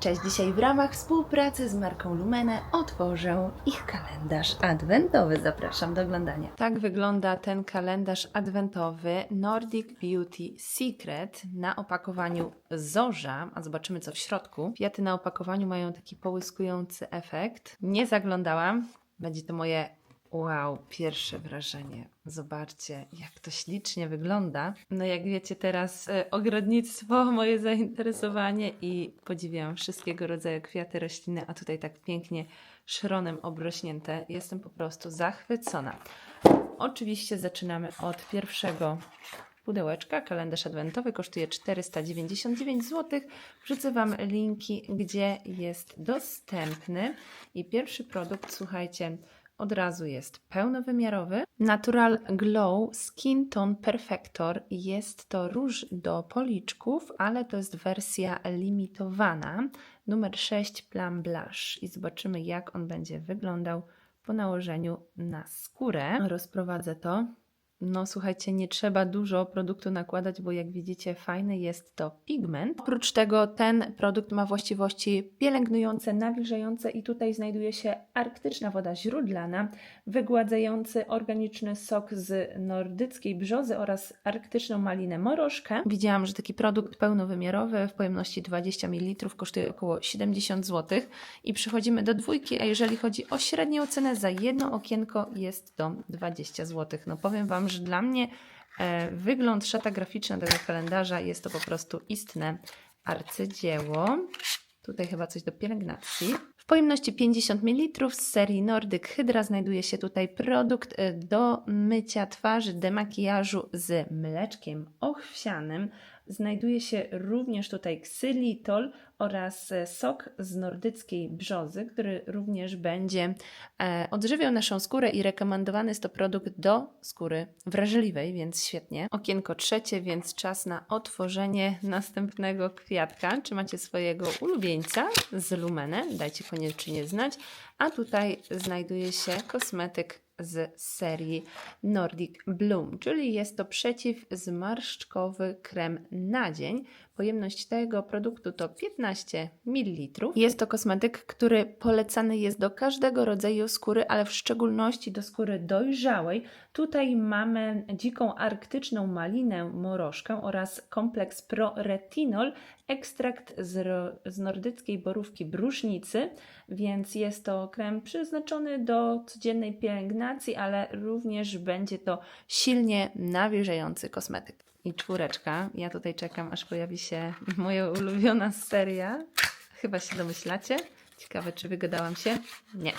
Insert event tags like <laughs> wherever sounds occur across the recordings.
Cześć, dzisiaj w ramach współpracy z marką Lumene otworzę ich kalendarz adwentowy. Zapraszam do oglądania. Tak wygląda ten kalendarz adwentowy Nordic Beauty Secret na opakowaniu zorza, a zobaczymy co w środku. Kwiaty na opakowaniu mają taki połyskujący efekt. Nie zaglądałam, będzie to moje Wow, pierwsze wrażenie. Zobaczcie, jak to ślicznie wygląda. No, jak wiecie, teraz e, ogrodnictwo, <laughs> moje zainteresowanie i podziwiam wszystkiego rodzaju kwiaty, rośliny, a tutaj tak pięknie szronem obrośnięte. Jestem po prostu zachwycona. Oczywiście zaczynamy od pierwszego pudełeczka. Kalendarz adwentowy kosztuje 499 zł. Wrzucę Wam linki, gdzie jest dostępny. I pierwszy produkt, słuchajcie, od razu jest pełnowymiarowy. Natural Glow Skin Tone Perfector. Jest to róż do policzków, ale to jest wersja limitowana. Numer 6 Plum Blush. I zobaczymy, jak on będzie wyglądał po nałożeniu na skórę. Rozprowadzę to. No słuchajcie, nie trzeba dużo produktu nakładać, bo jak widzicie fajny jest to pigment. Oprócz tego ten produkt ma właściwości pielęgnujące, nawilżające i tutaj znajduje się arktyczna woda źródlana, wygładzający organiczny sok z nordyckiej brzozy oraz arktyczną malinę morożkę. Widziałam, że taki produkt pełnowymiarowy w pojemności 20 ml kosztuje około 70 zł i przechodzimy do dwójki, a jeżeli chodzi o średnią cenę za jedno okienko jest to 20 zł. No powiem Wam, że dla mnie e, wygląd szata graficzna tego kalendarza jest to po prostu istne arcydzieło. Tutaj chyba coś do pielęgnacji. W pojemności 50 ml z serii Nordic Hydra znajduje się tutaj produkt e, do mycia twarzy, demakijażu z mleczkiem ochwsianym. Znajduje się również tutaj ksylitol oraz e, sok z nordyckiej brzozy, który również będzie e, odżywiał naszą skórę i rekomendowany jest to produkt do skóry wrażliwej, więc świetnie. Okienko trzecie, więc czas na otworzenie następnego kwiatka. Czy macie swojego ulubieńca z Lumene? Dajcie koniecznie znać. A tutaj znajduje się kosmetyk z serii Nordic Bloom, czyli jest to przeciwzmarszczkowy krem na dzień. Pojemność tego produktu to 15 ml. Jest to kosmetyk, który polecany jest do każdego rodzaju skóry, ale w szczególności do skóry dojrzałej. Tutaj mamy dziką arktyczną malinę morożkę oraz kompleks Pro Retinol, ekstrakt z, z nordyckiej borówki brusznicy, więc jest to krem przeznaczony do codziennej pielęgnacji, ale również będzie to silnie nawilżający kosmetyk i czwóreczka. Ja tutaj czekam, aż pojawi się <laughs> moja ulubiona seria. Chyba się domyślacie. Ciekawe, czy wygadałam się? Nie.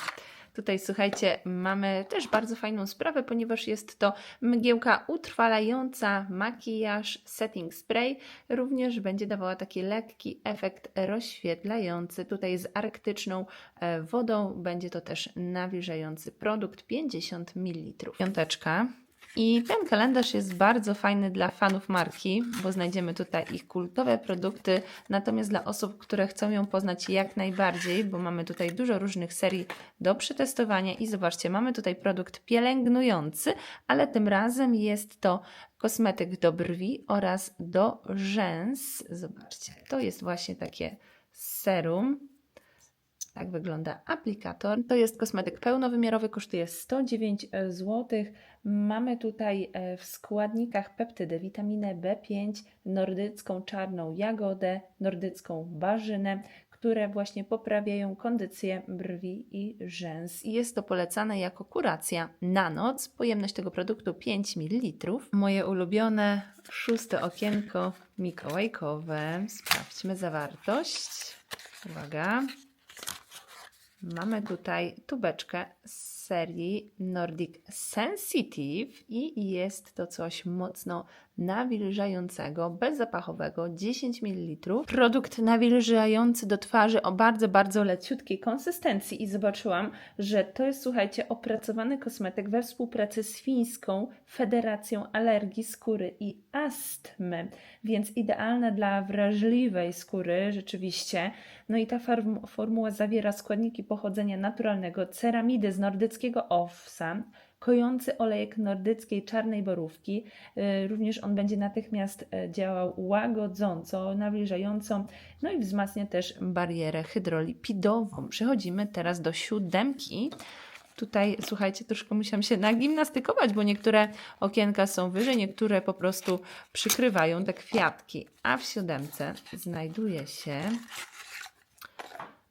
Tutaj słuchajcie, mamy też bardzo fajną sprawę, ponieważ jest to mgiełka utrwalająca makijaż setting spray. Również będzie dawała taki lekki efekt rozświetlający. Tutaj z arktyczną e, wodą będzie to też nawilżający produkt 50 ml. Piąteczka. I ten kalendarz jest bardzo fajny dla fanów marki, bo znajdziemy tutaj ich kultowe produkty, natomiast dla osób, które chcą ją poznać jak najbardziej, bo mamy tutaj dużo różnych serii do przetestowania i zobaczcie, mamy tutaj produkt pielęgnujący, ale tym razem jest to kosmetyk do brwi oraz do rzęs. Zobaczcie, to jest właśnie takie serum. Tak wygląda aplikator. To jest kosmetyk pełnowymiarowy, kosztuje 109 zł. Mamy tutaj e, w składnikach peptydy, witaminę B5, nordycką czarną jagodę, nordycką barzynę, które właśnie poprawiają kondycję brwi i rzęs. Jest to polecane jako kuracja na noc. Pojemność tego produktu 5 ml. Moje ulubione szóste okienko mikołajkowe. Sprawdźmy zawartość. Uwaga. Mamy tutaj tubeczkę z serii Nordic Sensitive i jest to coś mocno nawilżającego, bezzapachowego, 10 ml. Produkt nawilżający do twarzy o bardzo, bardzo leciutkiej konsystencji i zobaczyłam, że to jest, słuchajcie, opracowany kosmetyk we współpracy z Fińską Federacją Alergii Skóry i Astmy, więc idealne dla wrażliwej skóry rzeczywiście. No i ta formuła zawiera składniki pochodzenia naturalnego, ceramidy z nordyckiego owsa, kojący olejek nordyckiej czarnej borówki. Y, Również on będzie natychmiast e, działał łagodząco, nawilżająco, no i wzmacnia też barierę hydrolipidową. Przechodzimy teraz do siódemki. Tutaj, słuchajcie, troszkę musiałam się nagimnastykować, bo niektóre okienka są wyżej, niektóre po prostu przykrywają te kwiatki. A w siódemce znajduje się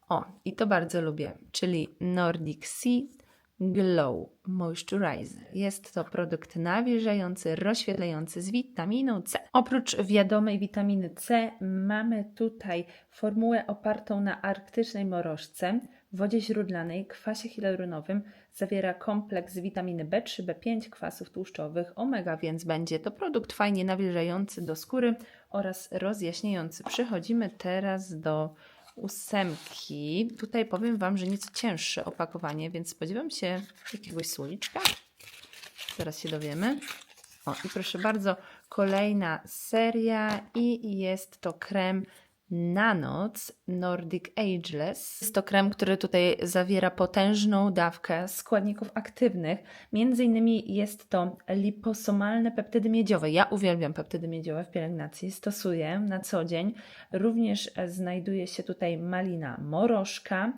o, i to bardzo lubię, czyli Nordic Sea Glow Moisturizer. Jest to produkt nawilżający, rozświetlający z witaminą C. Oprócz wiadomej witaminy C mamy tutaj formułę opartą na arktycznej morożce, wodzie źródlanej, kwasie hialuronowym. Zawiera kompleks witaminy B3, B5, kwasów tłuszczowych, omega, więc będzie to produkt fajnie nawilżający do skóry oraz rozjaśniający. Przechodzimy teraz do ósemki. Tutaj powiem Wam, że nieco cięższe opakowanie, więc spodziewam się jakiegoś słoiczka. Zaraz się dowiemy. O, i proszę bardzo, kolejna seria i jest to krem na noc Nordic Ageless. Jest to krem, który tutaj zawiera potężną dawkę składników aktywnych. Między innymi jest to liposomalne peptydy miedziowe. Ja uwielbiam peptydy miedziowe w pielęgnacji, stosuję na co dzień. Również znajduje się tutaj malina morożka,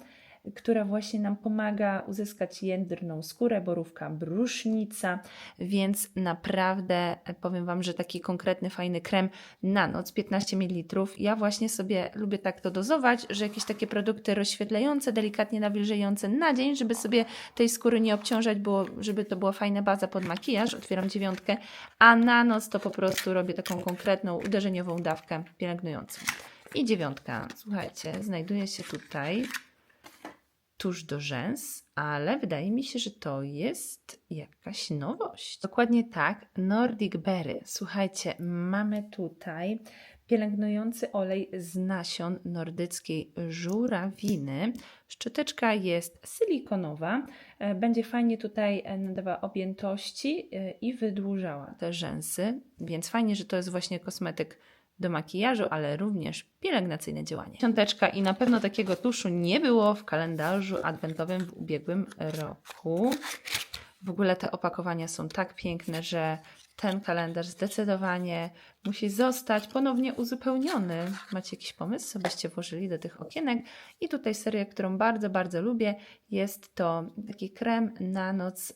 która właśnie nam pomaga uzyskać jędrną skórę, borówka brusznica, więc naprawdę powiem Wam, że taki konkretny, fajny krem na noc, 15 ml. Ja właśnie sobie lubię tak to dozować, że jakieś takie produkty rozświetlające, delikatnie nawilżające na dzień, żeby sobie tej skóry nie obciążać, żeby to była fajna baza pod makijaż, otwieram dziewiątkę, a na noc to po prostu robię taką konkretną, uderzeniową dawkę pielęgnującą. I dziewiątka, słuchajcie, znajduje się tutaj tuż do rzęs, ale wydaje mi się, że to jest jakaś nowość. Dokładnie tak, Nordic Berry. Słuchajcie, mamy tutaj pielęgnujący olej z nasion nordyckiej żurawiny. Szczoteczka jest silikonowa, e, będzie fajnie tutaj e, nadawała objętości e, i wydłużała te rzęsy, więc fajnie, że to jest właśnie kosmetyk do makijażu, ale również pielęgnacyjne działanie. Piąteczka i na pewno takiego tuszu nie było w kalendarzu adwentowym w ubiegłym roku. W ogóle te opakowania są tak piękne, że ten kalendarz zdecydowanie musi zostać ponownie uzupełniony. Macie jakiś pomysł, co byście włożyli do tych okienek? I tutaj seria, którą bardzo, bardzo lubię, jest to taki krem na noc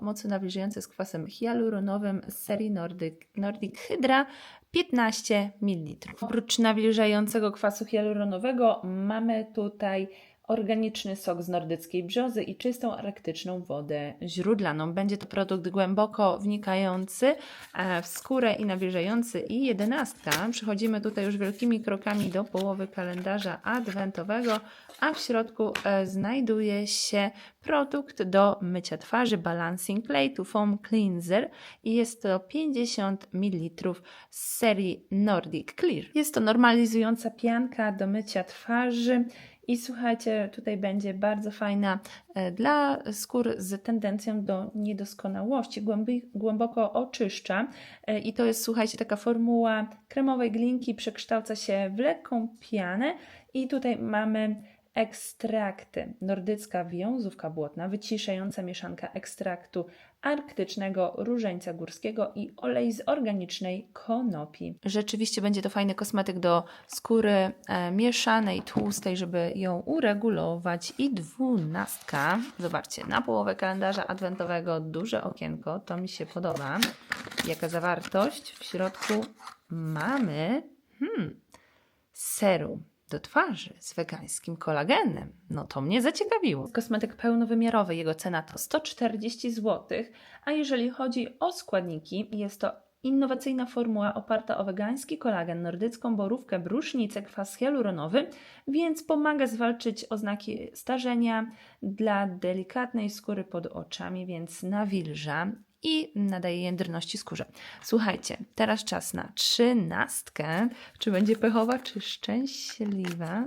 mocno nawilżający z kwasem hialuronowym z serii Nordic, Nordic Hydra. 15 ml. Oprócz nawilżającego kwasu hialuronowego mamy tutaj organiczny sok z nordyckiej brzozy i czystą arktyczną wodę źródlaną. Będzie to produkt głęboko wnikający e, w skórę i nawilżający. I jedenastka. Przechodzimy tutaj już wielkimi krokami do połowy kalendarza adwentowego, a w środku e, znajduje się produkt do mycia twarzy Balancing Clay to Foam Cleanser i jest to 50 ml z serii Nordic Clear. Jest to normalizująca pianka do mycia twarzy i słuchajcie, tutaj będzie bardzo fajna e, dla skór z tendencją do niedoskonałości. Głęboko oczyszcza e, i to jest, słuchajcie, taka formuła kremowej glinki, przekształca się w lekką pianę i tutaj mamy ekstrakty. Nordycka wiązówka błotna, wyciszająca mieszanka ekstraktu arktycznego, różańca górskiego i olej z organicznej konopi. Rzeczywiście będzie to fajny kosmetyk do skóry e, mieszanej, tłustej, żeby ją uregulować. I dwunastka, zobaczcie, na połowę kalendarza adwentowego duże okienko, to mi się podoba. Jaka zawartość? W środku mamy hmm, serum do twarzy z wegańskim kolagenem. No to mnie zaciekawiło. Kosmetyk pełnowymiarowy, jego cena to 140 zł, a jeżeli chodzi o składniki, jest to innowacyjna formuła oparta o wegański kolagen, nordycką borówkę, brusznicę, kwas hialuronowy, więc pomaga zwalczyć oznaki starzenia dla delikatnej skóry pod oczami, więc nawilża i nadaje jędrności skórze. Słuchajcie, teraz czas na trzynastkę. Czy będzie pechowa, czy szczęśliwa?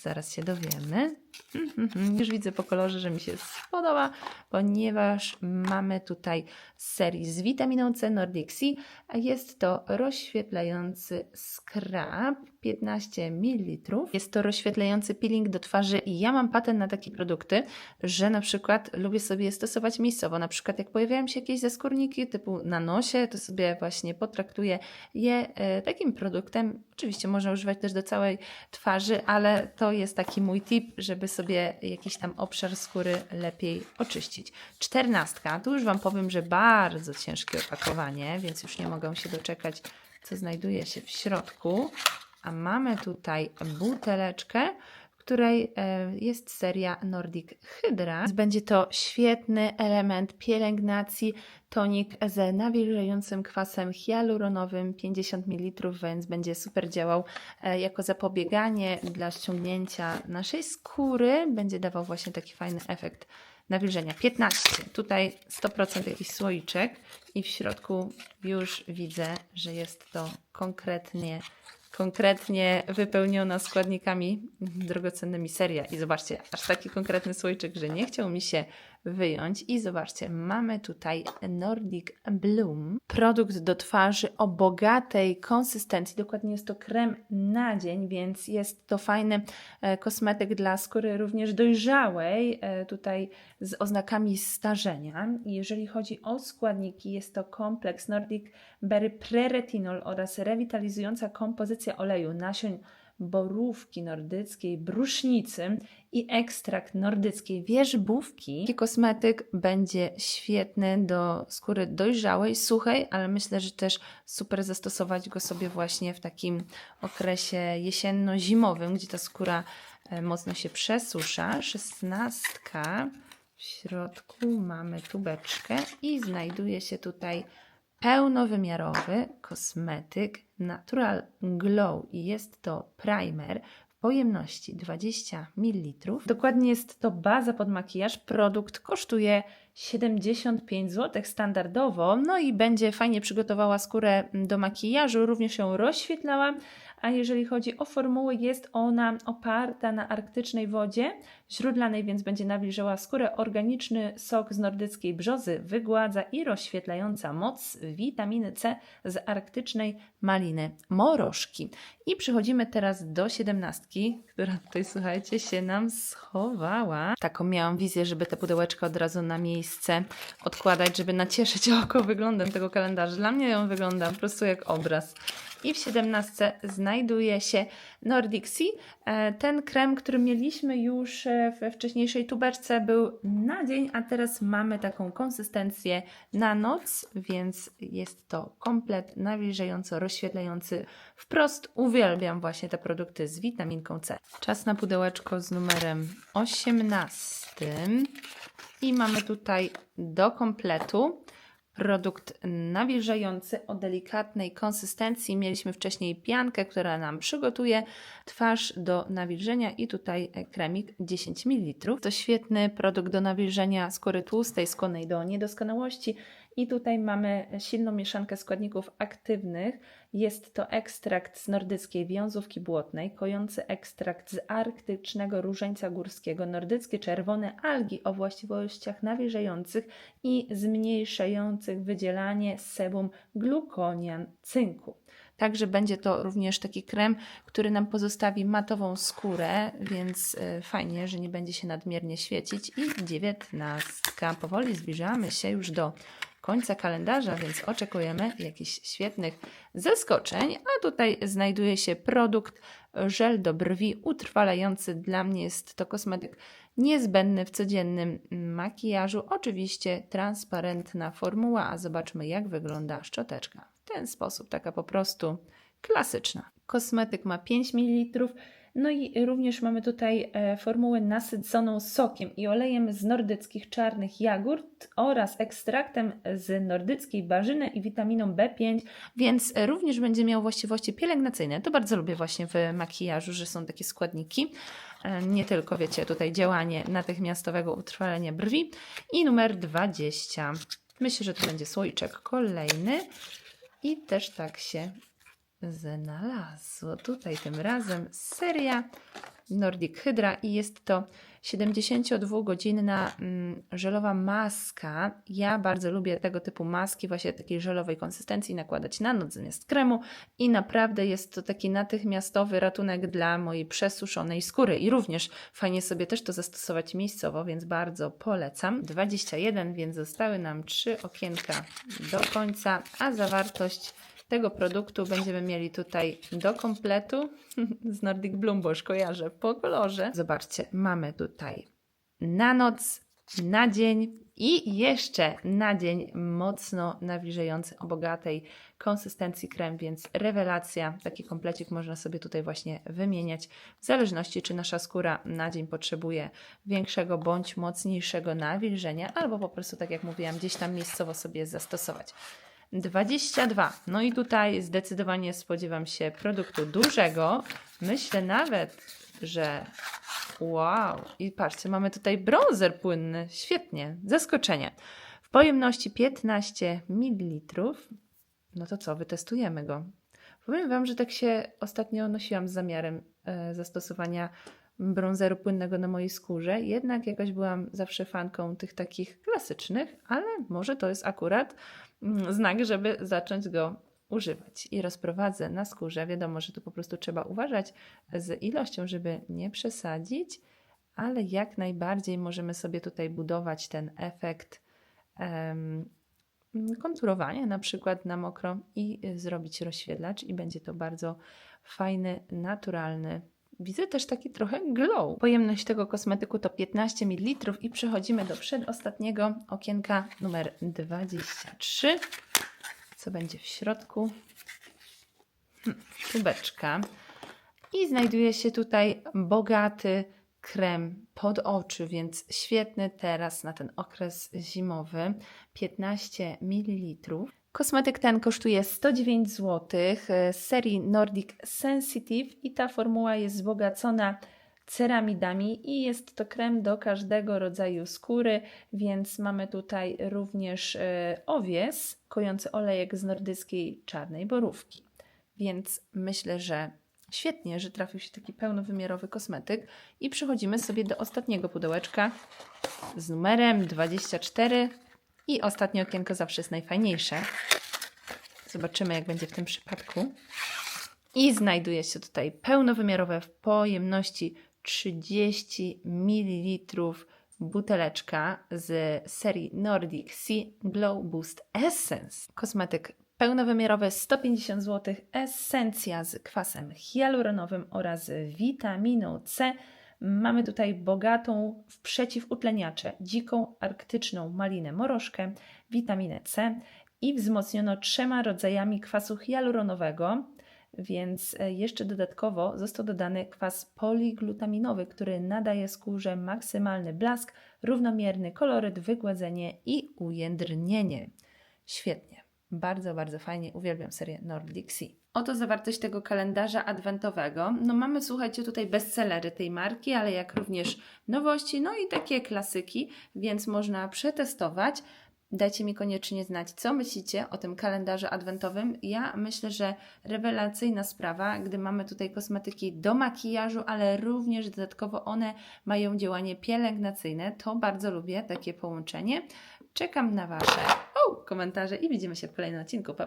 Zaraz się dowiemy. Mhm, Już widzę po kolorze, że mi się spodoba, ponieważ mamy tutaj serii z witaminą C Nordic a jest to rozświetlający skrab 15 ml. Jest to rozświetlający peeling do twarzy i ja mam patent na takie produkty, że na przykład lubię sobie je stosować miejscowo. Na przykład jak pojawiają się jakieś zaskórniki typu na nosie, to sobie właśnie potraktuję je e, takim produktem. Oczywiście można używać też do całej twarzy, ale to jest taki mój tip, żeby sobie jakiś tam obszar skóry lepiej oczyścić. Czternastka, tu już Wam powiem, że bardzo ciężkie opakowanie, więc już nie mogę się doczekać, co znajduje się w środku. A mamy tutaj buteleczkę, której e, jest seria Nordic Hydra. Będzie to świetny element pielęgnacji, tonik z nawilżającym kwasem hialuronowym 50 ml, więc będzie super działał e, jako zapobieganie dla ściągnięcia naszej skóry. Będzie dawał właśnie taki fajny efekt nawilżenia. 15. Tutaj 100% jakiś słoiczek i w środku już widzę, że jest to konkretnie konkretnie wypełniona składnikami drogocennymi seria. I zobaczcie, aż taki konkretny słoiczek, że nie chciał mi się wyjąć. I zobaczcie, mamy tutaj Nordic Bloom, produkt do twarzy o bogatej konsystencji. Dokładnie jest to krem na dzień, więc jest to fajny e, kosmetyk dla skóry również dojrzałej, e, tutaj z oznakami starzenia. Jeżeli chodzi o składniki, jest to kompleks Nordic Berry Preretinol oraz rewitalizująca kompozycja oleju nasion borówki nordyckiej, brusznicy i ekstrakt nordyckiej wierzbówki. Taki kosmetyk będzie świetny do skóry dojrzałej, suchej, ale myślę, że też super zastosować go sobie właśnie w takim okresie jesienno-zimowym, gdzie ta skóra e, mocno się przesusza. Szesnastka. W środku mamy tubeczkę i znajduje się tutaj pełnowymiarowy kosmetyk Natural Glow i jest to primer pojemności 20 ml. Dokładnie jest to baza pod makijaż. Produkt kosztuje 75 zł standardowo, no i będzie fajnie przygotowała skórę do makijażu, również ją rozświetlała. A jeżeli chodzi o formułę, jest ona oparta na arktycznej wodzie źródlanej, więc będzie nawilżała skórę. Organiczny sok z nordyckiej brzozy wygładza i rozświetlająca moc witaminy C z arktycznej maliny morożki. I przechodzimy teraz do siedemnastki, która tutaj, słuchajcie, się nam schowała. Taką miałam wizję, żeby te pudełeczka od razu na miejsce odkładać, żeby nacieszyć <laughs> oko wyglądem tego kalendarza. Dla mnie on wygląda po prostu jak obraz. I w 17 znajduje się Nordic Sea. E, Ten krem, który mieliśmy już e, we wcześniejszej tubeczce, był na dzień, a teraz mamy taką konsystencję na noc, więc jest to komplet nawilżająco, rozświetlający. Wprost uwielbiam właśnie te produkty z witaminką C. Czas na pudełeczko z numerem 18. I mamy tutaj do kompletu produkt nawilżający o delikatnej konsystencji. Mieliśmy wcześniej piankę, która nam przygotuje twarz do nawilżenia i tutaj kremik 10 ml. To świetny produkt do nawilżenia skóry tłustej, skłonnej do niedoskonałości. I tutaj mamy silną mieszankę składników aktywnych. Jest to ekstrakt z nordyckiej wiązówki błotnej, kojący ekstrakt z arktycznego różańca górskiego, nordyckie czerwone algi o właściwościach nawilżających i zmniejszających wydzielanie sebum glukonian cynku. Także będzie to również taki krem, który nam pozostawi matową skórę, więc e, fajnie, że nie będzie się nadmiernie świecić. I dziewiętnastka. Powoli zbliżamy się już do końca kalendarza, więc oczekujemy jakichś świetnych zaskoczeń. A tutaj znajduje się produkt żel do brwi utrwalający. Dla mnie jest to kosmetyk niezbędny w codziennym makijażu. Oczywiście transparentna formuła, a zobaczmy jak wygląda szczoteczka. W ten sposób, taka po prostu klasyczna. Kosmetyk ma 5 ml. No i również mamy tutaj e, formułę nasyconą sokiem i olejem z nordyckich czarnych jagód oraz ekstraktem z nordyckiej barzyny i witaminą B5, więc również będzie miał właściwości pielęgnacyjne. To bardzo lubię właśnie w makijażu, że są takie składniki. E, Nie tylko, wiecie, tutaj działanie natychmiastowego utrwalenia brwi. I numer 20. Myślę, że to będzie słoiczek kolejny. I też tak się znalazło. Tutaj tym razem seria Nordic Hydra i jest to 72-godzinna mm, żelowa maska. Ja bardzo lubię tego typu maski, właśnie takiej żelowej konsystencji, nakładać na noc zamiast kremu i naprawdę jest to taki natychmiastowy ratunek dla mojej przesuszonej skóry i również fajnie sobie też to zastosować miejscowo, więc bardzo polecam. 21, więc zostały nam trzy okienka do końca, a zawartość tego produktu będziemy mieli tutaj do kompletu <laughs> z Nordic Bloom, bo już kojarzę po kolorze. Zobaczcie, mamy tutaj na noc, na dzień i jeszcze na dzień mocno nawilżający o bogatej konsystencji krem, więc rewelacja. Taki komplecik można sobie tutaj właśnie wymieniać w zależności, czy nasza skóra na dzień potrzebuje większego bądź mocniejszego nawilżenia, albo po prostu, tak jak mówiłam, gdzieś tam miejscowo sobie zastosować. 22. No i tutaj zdecydowanie spodziewam się produktu dużego. Myślę nawet, że wow. I patrzcie, mamy tutaj bronzer płynny. Świetnie. Zaskoczenie. W pojemności 15 ml. No to co, wytestujemy go. Powiem Wam, że tak się ostatnio nosiłam z zamiarem e, zastosowania bronzeru płynnego na mojej skórze. Jednak jakaś byłam zawsze fanką tych takich klasycznych, ale może to jest akurat znak, żeby zacząć go używać. I rozprowadzę na skórze. Wiadomo, że tu po prostu trzeba uważać z ilością, żeby nie przesadzić, ale jak najbardziej możemy sobie tutaj budować ten efekt konturowania na przykład na mokro i zrobić rozświetlacz i będzie to bardzo fajny, naturalny Widzę też taki trochę glow. Pojemność tego kosmetyku to 15 ml i przechodzimy do przedostatniego okienka numer 23. Co będzie w środku? Hmm, tubeczka. I znajduje się tutaj bogaty krem pod oczy, więc świetny teraz na ten okres zimowy. 15 ml. Kosmetyk ten kosztuje 109 zł z serii Nordic Sensitive i ta formuła jest wzbogacona ceramidami i jest to krem do każdego rodzaju skóry, więc mamy tutaj również e, owies, kojący olejek z nordyckiej czarnej borówki. Więc myślę, że świetnie, że trafił się taki pełnowymiarowy kosmetyk i przechodzimy sobie do ostatniego pudełeczka z numerem 24 i ostatnie okienko zawsze jest najfajniejsze. Zobaczymy, jak będzie w tym przypadku. I znajduje się tutaj pełnowymiarowe w pojemności 30 ml buteleczka z serii Nordic Sea Glow Boost Essence. Kosmetyk pełnowymiarowy 150 zł, esencja z kwasem hialuronowym oraz witaminą C. Mamy tutaj bogatą w przeciwutleniacze dziką arktyczną malinę morożkę, witaminę C i wzmocniono trzema rodzajami kwasu hialuronowego, więc e, jeszcze dodatkowo został dodany kwas poliglutaminowy, który nadaje skórze maksymalny blask, równomierny koloryt, wygładzenie i ujędrnienie. Świetnie. Bardzo, bardzo fajnie. Uwielbiam serię Nordic Sea. Oto zawartość tego kalendarza adwentowego. No mamy, słuchajcie, tutaj bestsellery tej marki, ale jak również nowości, no i takie klasyki, więc można przetestować. Dajcie mi koniecznie znać, co myślicie o tym kalendarzu adwentowym. Ja myślę, że rewelacyjna sprawa, gdy mamy tutaj kosmetyki do makijażu, ale również dodatkowo one mają działanie pielęgnacyjne. To bardzo lubię takie połączenie. Czekam na Wasze o, komentarze i widzimy się w kolejnym odcinku. Pa, pa.